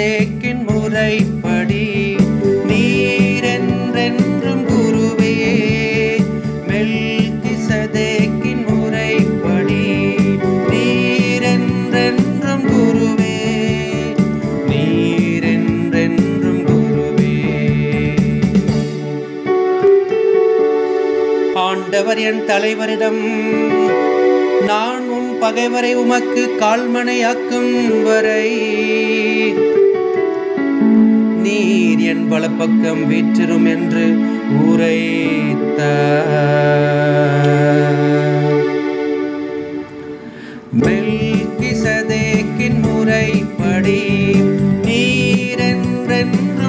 தேக்கின் முறைப்படி நீரென்றென்றும் குருவே மெல்கி சதேக்கின் முறைப்படி நீரென்றென்றும் குருவே நீரென்றென்றும் குருவே. ஆண்டவர் என் தலைவரிடம் நான் உன் பகைவரை உமக்கு கால்மனையாக்கும் வரை நீர் என் வலப்பக்கம் வீற்றிரும் என்று உரைத்த மெல்கிசதேக்கின் முறைப்படி நீரென்றென்று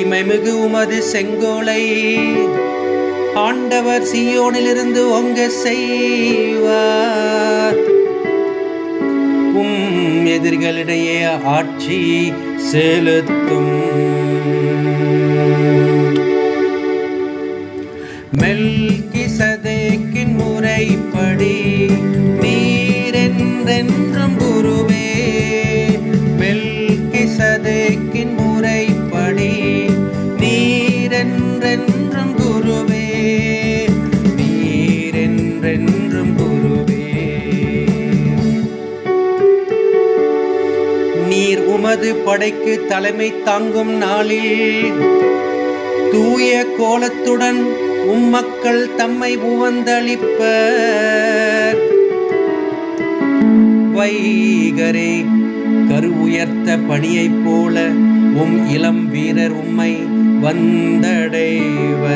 மகிமை மிகு உமது செங்கோலை. ஆண்டவர் சியோனிலிருந்து ஒங்க செய்வார். உம் எதிரிகளிடையே ஆட்சி செலுத்தும். மெல்கிசதேக்கின் முறைப்படி நீரென்றென்றும் குருவே நீரென்றென்றும் குருவே நீரென்றென்றும் குருவே நீர் உமது படைக்கு தலைமை தாங்கும் நாளில் தூய கோலத்துடன் உம் மக்கள் தம்மை உவந்தளிப்பர். வைகரே கரு உயர்த்த பணியைப் போல உம் இளம் வீரர் உம்மை வந்தடைவர்.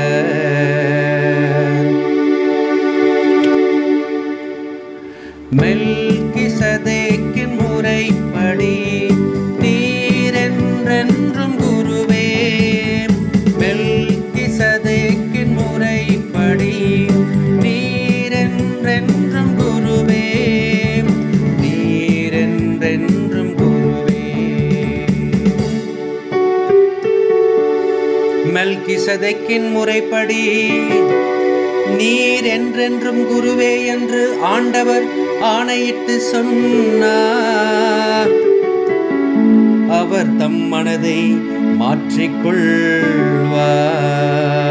மெல்கிசதேக்கின் முறைப்படி மெல்கிசதேக்கின் முறைப்படி. நீர் என்றென்றும் குருவே என்று ஆண்டவர் ஆணையிட்டு சொன்னார். அவர் தம் மனதை மாற்றிக்கொள்வார்